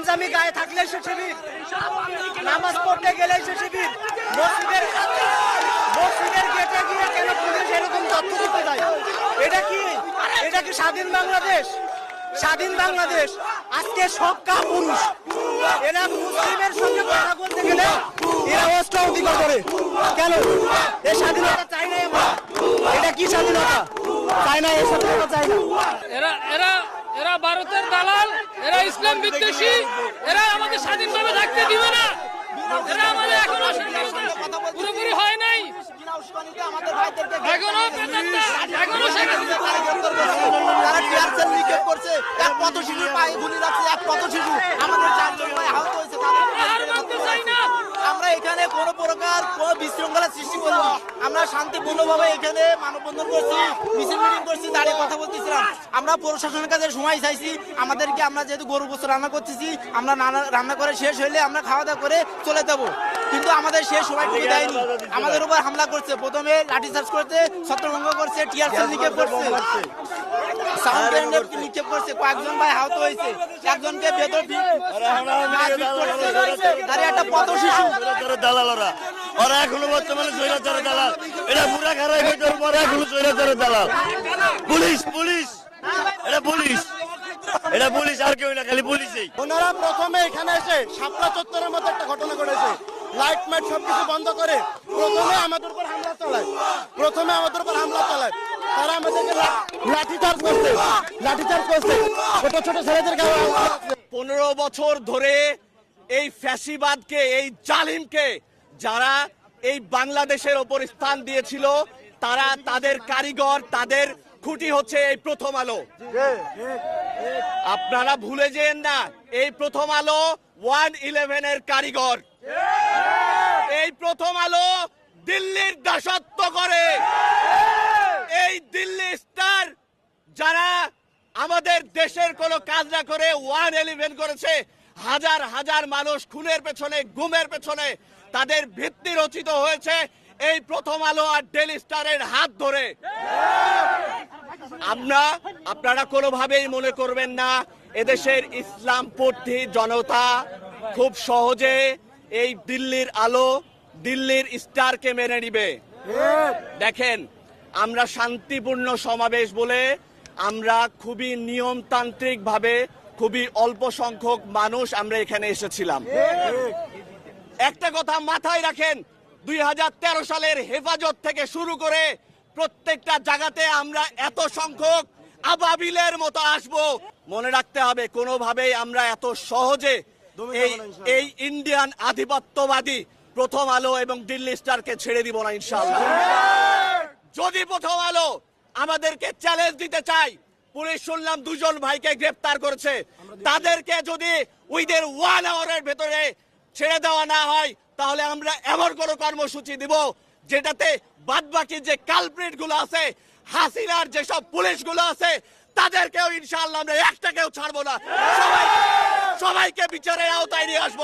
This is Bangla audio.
পাঞ্জাবি গায়ে থাকলে সে শিবির। নামাজ পড়তে গেলে সে শিবির। মসজিদের মসজিদের গেটে গিয়ে কেন পুলিশ এরকম তথ্য দিতে যায়? এটা কি? এটা কি স্বাধীন বাংলাদেশ? স্বাধীন বাংলাদেশ। আজকে সবকা পুরুষ। এরা মুসলিমের সঙ্গে কথা বলতে গেলে এরা অস্ত্র অধিকার করে। কেন? এই স্বাধীনতা চাই না এটা কি স্বাধীনতা? চাই না স্বাধীনতা চাই না। এরা এরা এরা ভারতের দালাল, এরা ইসলাম বিদ্বেষী, এরা আমাদের স্বাধীনভাবে থাকতে দিবে না। আমাদের এখনও পুরোপুরি হয় এক পথ শিশু পায়ে আমাদের চারজন ভাই আহত হয়েছে তাদের হার মানতে চাই না আমরা এখানে প্রকার বিশৃঙ্খলা সৃষ্টি আমরা শান্তিপূর্ণভাবে এখানে মানববন্ধন করছি, মিছিল মিটিং করছি, দাঁড়িয়ে কথা বলতেছিলাম। আমরা প্রশাসনের কাছে সময় চাইছি, আমাদেরকে আমরা যেহেতু গরু গোস্ত রান্না করতেছি, আমরা নানা- রান্না করে শেষ হইলে আমরা খাওয়া দাওয়া করে চলে যাব। কিন্তু আমাদের শেষ সময়টুকু দেয়নি। আমাদের উপর হামলা করছে। প্রথমে লাঠিচার্জ করছে ছত্রভঙ্গ করছে টিয়ার সেল নিক্ষেপ করছে। সাউন্ড নিক্ষেপ করছে। কয়েকজন ভাই আহত হয়েছে। একজনকে আরে একটা পথ শিশু স্বৈরাচারের দালাল ওরা। এখনও বর্তমানে দালাল। এটা বুড়া খারাপ হইতে পরে এখনও দালাল। Police police! এটা পুলিশ। এটা পুলিশ আর কেউ না খালি পুলিশই। ওনারা প্রথমে এখানে এসে শাপলা চত্বরের মতো একটা ঘটনা ঘটেছে। লাইট মাইট সবকিছু বন্ধ করে। প্রথমে আমাদের উপর হামলা চালায়। প্রথমে আমাদের উপর হামলা চালায়। তারা আমাদেরকে লাঠি চার্জ করছে। লাঠি চার্জ করছে। ছোট ছোট ছেলেদের। পনেরো বছর ধরে এই ফ্যাসিবাদকে, এই জালিমকে যারা এই বাংলাদেশের ওপর স্থান দিয়েছিল, তারা তাদের কারিগর, তাদের খুঁটি হচ্ছে এই প্রথম আলো। আপনারা ভুলে যেন না, এই প্রথম আলো ওয়ান ইলেভেনের কারিগর। এই প্রথম আলো দিল্লির দাসত্ব করে। এই দিল্লি স্টার যারা আমাদের দেশের কোনো কাজ না করে ওয়ান এলিভেন করেছে হাজার হাজার মানুষ খুনের পেছনে গুমের পেছনে তাদের ভিত্তি রচিত হয়েছে এই প্রথম আলো আর ডেলি স্টারের হাত ধরে। আমরা আপনারা কোনোভাবেই মনে করবেন না এদেশের ইসলামপন্থী জনতা খুব সহজে এই দিল্লির আলো দিল্লির স্টারকে মেনে নিবে। দেখেন আমরা শান্তিপূর্ণ সমাবেশ বলে আমরা খুবই নিয়মতান্ত্রিক ভাবে খুবই অল্প সংখ্যক মানুষ আমরা এখানে এসেছিলাম। একটা কথা মাথায় রাখেন দুই হাজার তেরো সালের হেফাজত থেকে শুরু করে প্রত্যেকটা জায়গাতে আমরা এত সংখ্যক আবাবিলের মতো আসব। মনে রাখতে হবে কোনোভাবেই আমরা এত সহজে এই এই ইন্ডিয়ান আধিপত্যবাদী প্রথম আলো এবং দিল্লি স্টারকে ছেড়ে দিব না ইনশাআল্লাহ। যদি প্রথম আলো আমাদেরকে চ্যালেঞ্জ দিতে চাই পুলিশ শুনলাম দুজন ভাইকে গ্রেফতার করেছে। তাদেরকে যদি উইদের ওয়ান আওয়ারের ভেতরে ছেড়ে দেওয়া না হয় তাহলে আমরা এমন কোনো কর্মসূচি দিব যেটাতে বাদবাকি যে কালপ্রিটগুলো আছে হাসিনার যেসব পুলিশগুলো আছে তাদেরকেও ইনশাআল্লাহ আমরা একটাকেও ছাড়বো না। সবাই সবাইকে বিচারের আওতায় নিয়ে আসব।